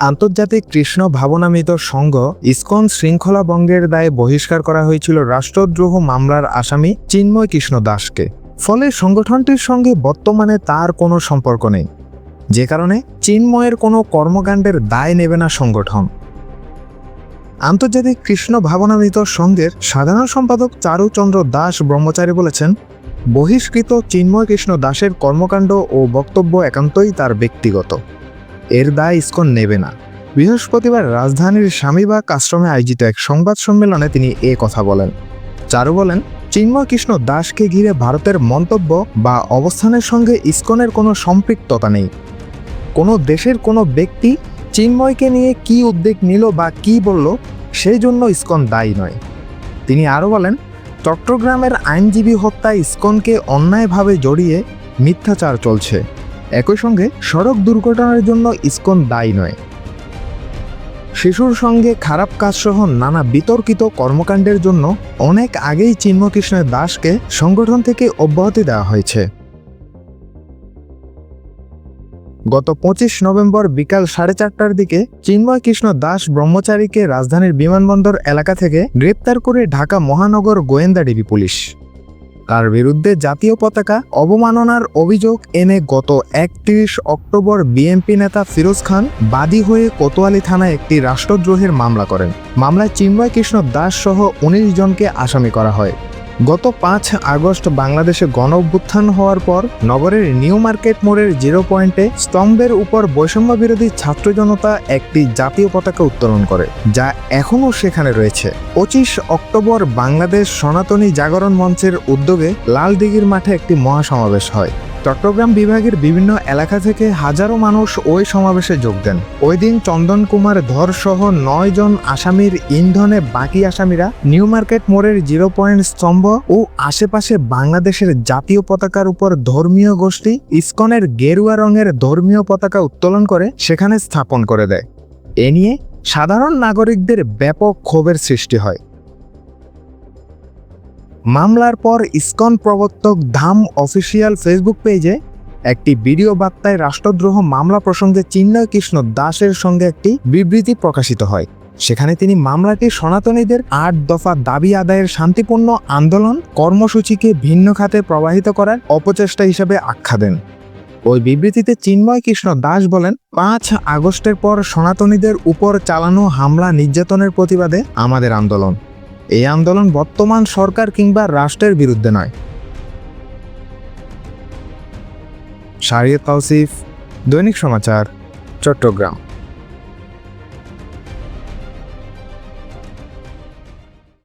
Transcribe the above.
আন্তর্জাতিক কৃষ্ণ ভাবনামিত সংঘ ইসকন শৃঙ্খলা ভঙ্গের দায়ে বহিষ্কার করা হয়েছিল রাষ্ট্রদ্রোহ মামলার আসামি চিন্ময় কৃষ্ণ দাসকে। ফলে সংগঠনটির সঙ্গে বর্তমানে তার কোনো সম্পর্ক নেই। যে কারণে চিন্ময়ের কোনো কর্মকাণ্ডের দায় নেবে না সংগঠন। আন্তর্জাতিক কৃষ্ণ ভাবনামিত সংঘের সাধারণ সম্পাদক চারুচন্দ্র দাস ব্রহ্মচারী বলেছেন, বহিষ্কৃত চিন্ময় কৃষ্ণ দাসের কর্মকাণ্ড ও বক্তব্য একান্তই তার ব্যক্তিগত। এর দায় ইসকন নেবে না। বৃহস্পতিবার রাজধানীর স্বামীবাগ আশ্রমে আয়োজিত এক সংবাদ সম্মেলনে তিনি এ কথা বলেন। চারু বলেন, চিন্ময় কৃষ্ণ দাসকে ঘিরে ভারতের মন্তব্য বা অবস্থানের সঙ্গে ইস্কনের কোনো সম্পৃক্ততা নেই। কোনো দেশের কোনো ব্যক্তি চিন্ময়কে নিয়ে কি উদ্বেগ নিল বা কি বলল সেই জন্য ইসকন দায়ী নয়। তিনি আরও বলেন, চট্টগ্রামের আইনজীবী হত্যায় ইস্কনকে অন্যায়ভাবে জড়িয়ে মিথ্যাচার চলছে। একই সঙ্গে সড়ক দুর্ঘটনার জন্য ইসকন দায়ী নয়। শিশুর সঙ্গে খারাপ কাজসহ নানা বিতর্কিত কর্মকাণ্ডের জন্য অনেক আগেই চিন্মকৃষ্ণের দাসকে সংগঠন থেকে অব্যাহতি দেওয়া হয়েছে। গত পঁচিশ নভেম্বর বিকাল সাড়ে চারটার দিকে চিন্ময় কৃষ্ণ দাস ব্রহ্মচারীকে রাজধানীর বিমানবন্দর এলাকা থেকে গ্রেপ্তার করে ঢাকা মহানগর গোয়েন্দা ডিবি পুলিশ। তার বিরুদ্ধে জাতীয় পতাকা অবমাননার অভিযোগ এনে গত একত্রিশ অক্টোবর বিএনপি নেতা ফিরোজ খান বাদী হয়ে কোতোয়ালি থানায় একটি রাষ্ট্রদ্রোহের মামলা করেন। মামলায় চিন্ময় কৃষ্ণ দাস সহ উনিশ জনকে আসামি করা হয়। গত পাঁচ আগস্ট বাংলাদেশে গণ অভ্যুত্থান হওয়ার পর নগরের নিউ মার্কেট মোড়ের জিরো পয়েন্টে স্তম্ভের উপর বৈষম্য বিরোধী ছাত্র জনতা একটি জাতীয় পতাকা উত্তোলন করে, যা এখনও সেখানে রয়েছে। পঁচিশ অক্টোবর বাংলাদেশ সনাতনী জাগরণ মঞ্চের উদ্যোগে লালদিঘির মাঠে একটি মহাসমাবেশ হয়। চট্টগ্রাম বিভাগের বিভিন্ন এলাকা থেকে হাজারো মানুষ ওই সমাবেশে যোগ দেন। ওই দিন চন্দন কুমার ধর সহ নয় জন আসামির ইন্ধনে বাকি আসামিরা নিউ মার্কেট মোড়ের জিরো পয়েন্ট স্তম্ভ ও আশেপাশে বাংলাদেশের জাতীয় পতাকার উপর ধর্মীয় গোষ্ঠী ইসকনের গেরুয়া রঙের ধর্মীয় পতাকা উত্তোলন করে সেখানে স্থাপন করে দেয়। এ নিয়ে সাধারণ নাগরিকদের ব্যাপক ক্ষোভের সৃষ্টি হয়। মামলার পর ইসকন প্রবর্তক ধাম অফিসিয়াল ফেসবুক পেজে একটি ভিডিও বার্তায় রাষ্ট্রদ্রোহ মামলা প্রসঙ্গে চিন্ময় কৃষ্ণ দাসের সঙ্গে একটি বিবৃতি প্রকাশিত হয়। সেখানে তিনি মামলাটি সনাতনীদের আট দফা দাবি আদায়ের শান্তিপূর্ণ আন্দোলন কর্মসূচিকে ভিন্ন খাতে প্রবাহিত করার অপচেষ্টা হিসেবে আখ্যা দেন। ওই বিবৃতিতে চিন্ময় কৃষ্ণ দাস বলেন, পাঁচ আগস্টের পর সনাতনীদের উপর চালানো হামলা নির্যাতনের প্রতিবাদে আমাদের আন্দোলন। এই আন্দোলন বর্তমান সরকার কিংবা রাষ্ট্রের বিরুদ্ধে নয়। শারিয়ত তাওসিফ দৈনিক সমাচার চট্টগ্রাম।